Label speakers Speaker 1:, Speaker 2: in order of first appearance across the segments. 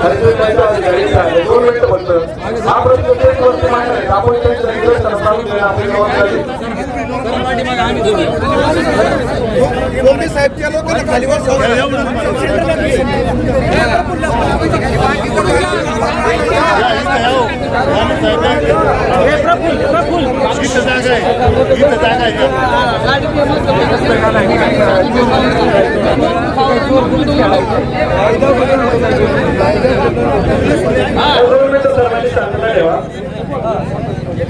Speaker 1: दोन मिनिटं हरिजन त्यांच्या अधिकारी आहे. दोन मिनिटं फक्त हा प्रश्न तेच वरती मांडणार आहे. आपण तेच सांगितलं तर सांगून आपली जबाबदारी
Speaker 2: साहेब त्या लोकांना खालीवर
Speaker 3: इथं जागा आहे इथं जागा आहे
Speaker 1: दोन मिनिटं सर्वांनी शांतता ठेवा हे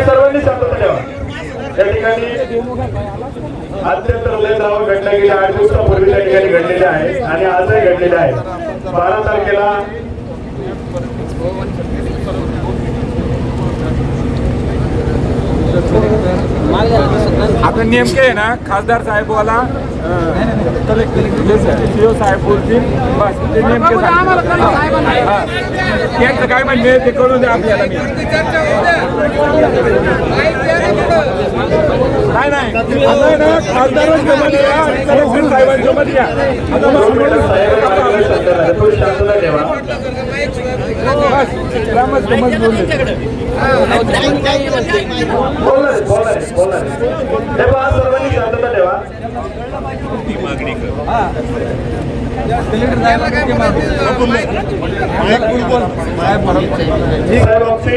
Speaker 1: सर्वांनी त्या ठिकाणी अत्यंत हृदयद्रावक घटना गेल्या आठ दिवसापूर्वी त्या ठिकाणी घडलेल्या आहे आणि आजही घडलेल्या आहे बारा तारखेला
Speaker 4: आता नेमके आहे ना खासदार साहेबवाला सीओ साहेब बोलतील बस ते नेमके. हा. त्यांचं काय म्हणणे ते कळू द्या आपल्याला मी. नाही नाही. आता ना या मध्ये या. आता
Speaker 1: शांतता ठेवा साहेब आमची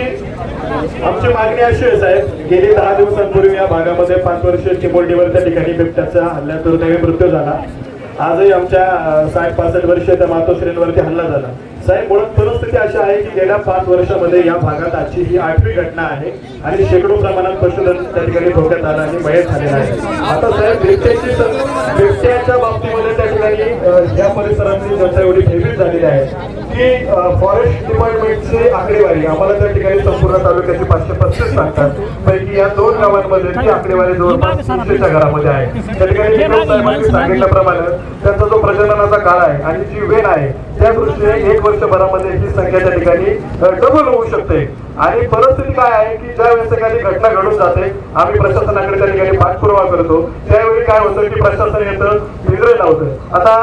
Speaker 1: आमची मागणी अशी आहे साहेब गेली दहा दिवसांपूर्वी या भागामध्ये पाच वर्ष चिमोर्डीवर त्या ठिकाणी बिबट्याचा हल्ला दुर्दैवी मृत्यू झाला आजही आमच्या अं, साठ पासष्ट वर्ष त्या मातोश्रींवरती हल्ला झाला. साहेब म्हणून परिस्थिती अशी आहे की गेल्या पाच वर्षामध्ये या भागात आजची ही आठवी घटना आहे आणि शेकडो प्रमाणात पशुधन त्या ठिकाणी धोक्यात आलं आणि मयत झालेलं आहे. आता साहेब बिबट्याची बिबट्याच्या बाबतीमध्ये ठिकाणी या परिसरातली जनता एवढी भयभीत झालेली आहे की फॉरेस्ट डिपार्टमेंटची आकडेवारी आम्हाला त्या ठिकाणी संपूर्ण तालुक्याची पाचशे पस्तीस सांगतात. पैकी या दोन गावांमध्ये ती आकडेवारी जवळपास तीनशेच्या घरामध्ये आहे त्या ठिकाणी सांगितल्याप्रमाणे त्यांचा जो प्रजननाचा काळ आहे आणि जी वेळ आहे त्या दृष्टीने एक वर्षभरामध्ये ही संख्या त्या ठिकाणी डबल होऊ शकते. आणि परिस्थिती काय आहे की ज्या वेळेस एखादी घटना घडून जाते आम्ही प्रशासनाकडे त्या ठिकाणी पाठपुरावा करतो त्यावेळी काय होतं की प्रशासन येतं पिंजरे लावतं आता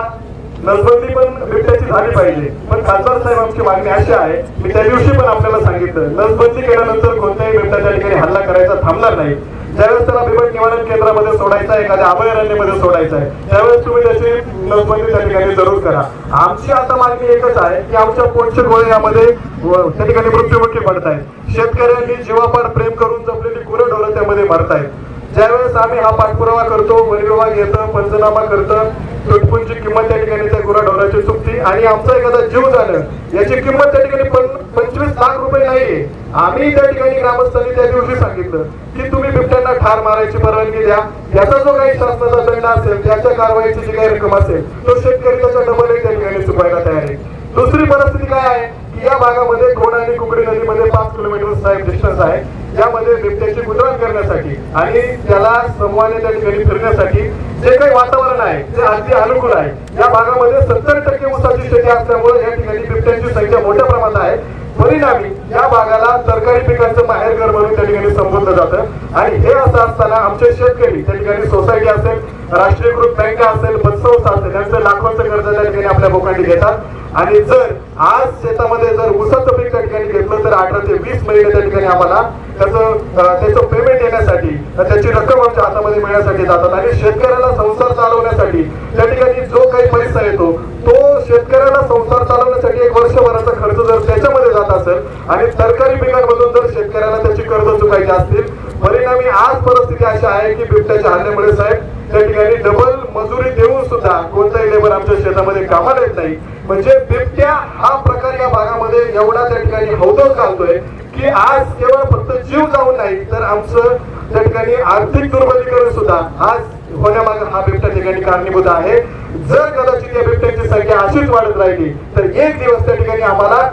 Speaker 1: नसबंदी पण बिबट्याची झाली पाहिजे. पण खासदार साहेब आमची मागणी अशी आहे मी त्या दिवशी पण आपल्याला सांगितलं नसबंदी केल्यानंतर कोणत्याही बिबट्याच्या ठिकाणी हल्ला करायचा थांबणार नाही. ज्यावेळेस त्याला बिबट निवारण केंद्रामध्ये सोडायचं आहे एखाद्या अभयारण्यामध्ये सोडायचं आहे त्यावेळेस तुम्ही त्याची नसबंदी त्या ठिकाणी जरूर करा. आमची आता मागणी एकच आहे की आमच्या पोटचे गोळे यामध्ये त्या ठिकाणी मृत्युमुखी पडत आहेत शेतकऱ्यांनी जीवापाड प्रेम करून जपलेली गुरंढोरं त्यामध्ये मरतायत. ज्यावेळेस आम्ही हा पाठपुरावा करतो वन विभाग येतं पंचनामा करतं तुटपुंची किंमत त्या ठिकाणी त्या गुराढोराची चुकती आणि आमचा एखादा जीव झालं याची किंमत त्या ठिकाणी पंचवीस लाख रुपये नाही आम्ही त्या ठिकाणी ग्रामस्थांनी त्या दिवशी सांगितलं की तुम्ही बिबट्यांना ठार मारायची परवानगी द्या. याचा जो काही शासनाचा दंड असेल त्याच्या कारवाईची जी काही रक्कम असेल तो शेतकरी त्याच्या डबल त्या ठिकाणी चुकवायला तयार आहे. दुसरी परिस्थिती काय आहे? की या भागामध्ये कोण आणि कुकडी नदीमध्ये पाच किलोमीटर साहेब डिस्टन्स आहे. ज्यामध्ये बिबट्याची मुद्रण करण्यासाठी आणि त्याला समूहाने त्या ठिकाणी फिरण्यासाठी जे काही वातावरण आहे ते अगदी अनुकूल आहे या भागामध्ये सत्तर टक्के उसाची शेती असल्यामुळे या ठिकाणी बिबट्यांची संख्या मोठ्या प्रमाणात आहे. परिणामी या भागाला सरकारी पिकांचं माहेरघर म्हणून त्या ठिकाणी संबोधलं जातं. आणि हे असं असताना आमचे शेतकरी त्या ठिकाणी सोसायटी असेल राष्ट्रीयकृत बँका असेल पतसंस्था असेल त्यांचं लाखोंचं कर्ज त्या ठिकाणी आपल्या बोकांडी घेतात. आणि जर आज शेतामध्ये जर ऊसाचं पीक त्या ठिकाणी घेतलं तर अठरा ते वीस महिने त्या ठिकाणी आम्हाला त्याचं त्याचं पेमेंट येण्यासाठी त्याची रक्कम आमच्या हातामध्ये मिळण्यासाठी जातात. आणि शेतकऱ्याला संसार चालवण्यासाठी त्या ठिकाणी जो काही पैसा येतो तो शेतकऱ्याला संसार चालवण्यासाठी एक वर्ष खर्च जर त्याच्यामध्ये जात असेल. आणि सरकारी पिकांमधून जर शेतकऱ्याला त्याची कर्ज चुकायची असतील परिणामी आज परिस्थिती अशी आहे की बिबट्याच्या हल्ल्यामुळे साहेब त्या ठिकाणी डबल मजुरी देऊन सुद्धा कोणताही लेबर आमच्या शेतामध्ये कामाला येत नाही. म्हणजे बिबट्या हा प्रकार या भागामध्ये एवढा त्या ठिकाणी हौदोस घालतोय की आज केवळ फक्त जीव जाऊन नाही तर आमचं त्या ठिकाणी आर्थिक दुर्बलीकरण सुद्धा आज होण्यामागे हा बिबट्या ठिकाणी कारणीभूत आहे. जर कदाचित या बिबट्याची संख्या अशीच वाढत राहिली तर एक दिवस त्या ठिकाणी आम्हाला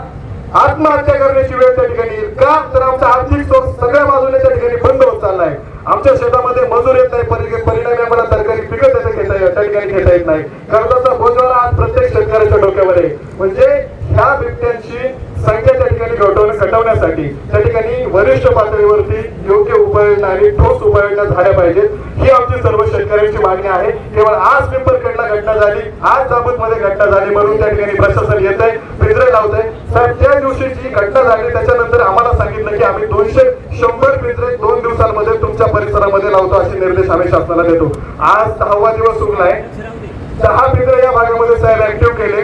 Speaker 1: आत्महत्या करण्याची वेळ त्या ठिकाणी येईल का? तर आमचा आर्थिक स्रोत सगळ्या बाजूने त्या ठिकाणी बंद होत चाललाय. आमच्या शेतामध्ये मजूर येत नाही परिणामी आम्हाला तरकारी पिकत त्याचं घेता येत त्या ठिकाणी घेता येत नाही. कर्जाचा बोजवारा आज प्रत्येक शेतकऱ्याच्या डोक्यावर आहे. म्हणजे ह्या बिबट्यांची संख्या त्या ठिकाणी घटवण्यासाठी त्या ठिकाणी वरिष्ठ पातळीवरती उपाययोजना आणि ठोस उपाययोजना झाल्या पाहिजेत. ही आमची सर्व शेतकऱ्यांची मागणी आहे. केवळ आज पिंपरखेडला घटना झाली आज जाबूत मध्ये घटना झाली म्हणून त्या ठिकाणी प्रशासन येत आहे पिंजरे लावत आहे साहेब त्या दिवशी जी घटना झाली त्याच्यानंतर आम्हाला सांगितलं की आम्ही दोनशे शंभर पिंजरे दोन दिवसांमध्ये तुमच्या परिसरामध्ये लावतो असे निर्देश आम्ही शासनाला देतो. आज सहावा दिवस उरलाय दहा पिंजरे या भागामध्ये साहेब ऍक्टिव्ह केले.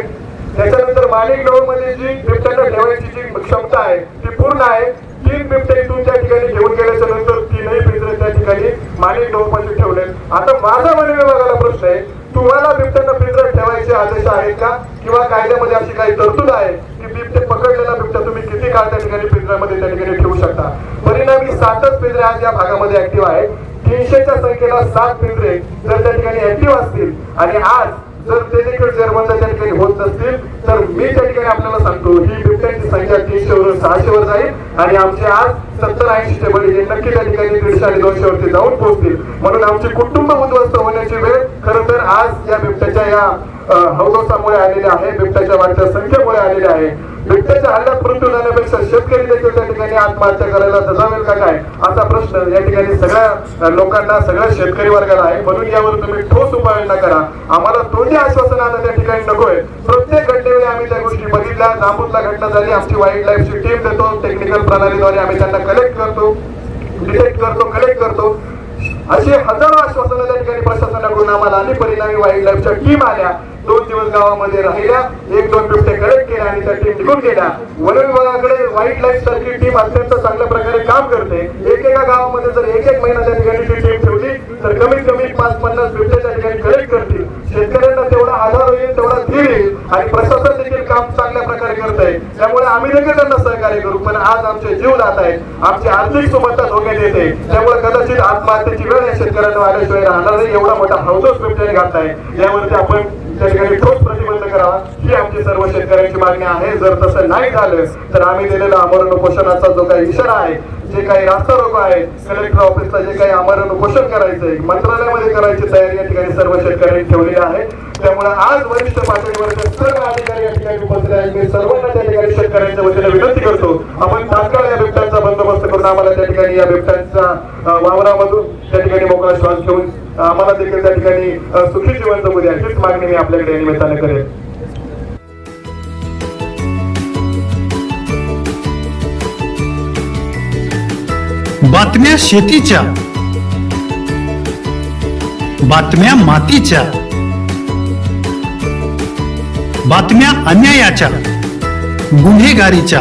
Speaker 1: त्याच्यानंतर माणिक डोळमध्ये जी बिबट्यांना ठेवायची जी क्षमता आहे ती पूर्ण आहे. तीन बिबटे इथून त्या ठिकाणी घेऊन गेल्याच्यानंतर तीनही पिंजरे त्या ठिकाणी माणिक डोळमध्ये ठेवले आता माझा वन विभागाला प्रश्न आहे तुम्हाला बिबट्यांना पिंजऱ्यात ठेवायचे आदेश आहेत का? किंवा कायद्यामध्ये अशी काही तरतूद आहे की बिबटे पकडलेला बिबट्या तुम्ही किती काळ त्या ठिकाणी पिंजऱ्यामध्ये त्या ठिकाणी ठेवू शकता? परिणामी सातच पिंजरे आज या भागामध्ये ऍक्टिव्ह आहे तीनशेच्या संख्येला सात पिंजरे जर त्या ठिकाणी ऍक्टिव्ह असतील आणि आज जर ते देखील जर्मन त्या ठिकाणी होत नसतील तर मी त्या ठिकाणी आपल्याला सांगतो ही बिबट्यांची संख्या तीनशे वरून सहाशे वर जाईल आणि आमचे आज सत्तर ऐंशी टेबल हे नक्की त्या ठिकाणी दीडशे आणि दोनशे वरती जाऊन पोहोचतील. म्हणून आमचे कुटुंब उद्ध्वस्त होण्याची वेळ खरं तर आज या बिबट्याच्या या हौदोसामुळे आलेली आहे बिबट्याच्या वाढत्या संख्येमुळे आलेली आहे. बिबट्याच्या हल्ल्यात मृत्यू झाल्यापेक्षा शेतकरी देखील त्या आत्महत्या करायला जमावेल का काय? असा प्रश्न या ठिकाणी सगळ्या लोकांना सगळ्या शेतकरी वर्गाला आहे. म्हणून यावर तुम्ही ठोस उपाययोजना करा. आम्हाला तोंडी आश्वासन आता त्या ठिकाणी नकोय. प्रत्येक घटनेवेळी आम्ही त्या गोष्टी बघितल्या. जांबूतला घटना झाली. आमची वाईल्ड लाईफची टीम देतो. टेक्निकल प्रणालीद्वारे आम्ही त्यांना कलेक्ट करतो. डिटेक्ट करतो कलेक्ट करतो. अशी हजारो आश्वासनं त्या ठिकाणी प्रशासनाकडून आम्हाला आली परिणामी वाईल्ड लाईफच्या टीम आल्या. दोन दिवस गावामध्ये राहिल्या एक दोन बिबटे कलेक्ट केल्या आणि त्या टीम निघून गेल्या. वन विभागाकडे वाईल्ड लाईफ सारखी टीम अत्यंत चांगल्या प्रकारे काम करते. एकेका गावामध्ये जर एक एक महिना त्या ठिकाणी ती टीम ठेवली तर कमीत कमी पाच पन्नास बिबटे त्या ठिकाणी कलेक्ट करतील. शेतकऱ्यांना तेवढा आधार होईल तेवढा धीर येईल आणि प्रशासन देखील काम चांगल्या प्रकारे करत आहे. त्यामुळे आम्ही देखील त्यांना सहकार्य करू पण आज आमचे जीव जात आहेत. आमची आर्थिक सुबत्ता धोक्यात येते त्यामुळे कदाचित आत्महत्येची वेळ या शेतकऱ्यांना आल्याशिवाय राहणार नाही. एवढा मोठा हौदोस बिबट्याने घातलाय यावरती आपण त्या ठिकाणी ठोस प्रतिबंध करावा ही आमची सर्व शेतकऱ्यांची मागणी आहे. जर तसं नाही झालं तर आम्ही दिलेला आमरण उपोषणाचा जो काही इशारा आहे जे काही रास्ता रोको आहे कलेक्टर ऑफिसला जे काही आमरण उपोषण करायचंय मंत्रालयामध्ये करायची तयारी या ठिकाणी सर्व शेतकऱ्यांनी ठेवलेली आहे. त्यामुळे आज वरिष्ठ पातळीवरचे सर्व अधिकारी या ठिकाणी उपस्थित आहेत मी सर्वांना त्या ठिकाणी शेतकऱ्यांच्या वतीने विनंती करतो. आपण तात्काळ या बिबट्यांचा बंदोबस्त करून आम्हाला त्या ठिकाणी या बिबट्यांच्या वावरामधून त्या ठिकाणी मोकळा श्वास घेऊन आम्हाला देखील त्या ठिकाणी सुखी जीवन जगू द्या हीच मागणी मी आपल्याकडे या निमित्ताने करेन.
Speaker 5: बातम्या शेतीच्या बातम्या मातीच्या बातम्या अन्यायाच्या गुन्हेगारीच्या.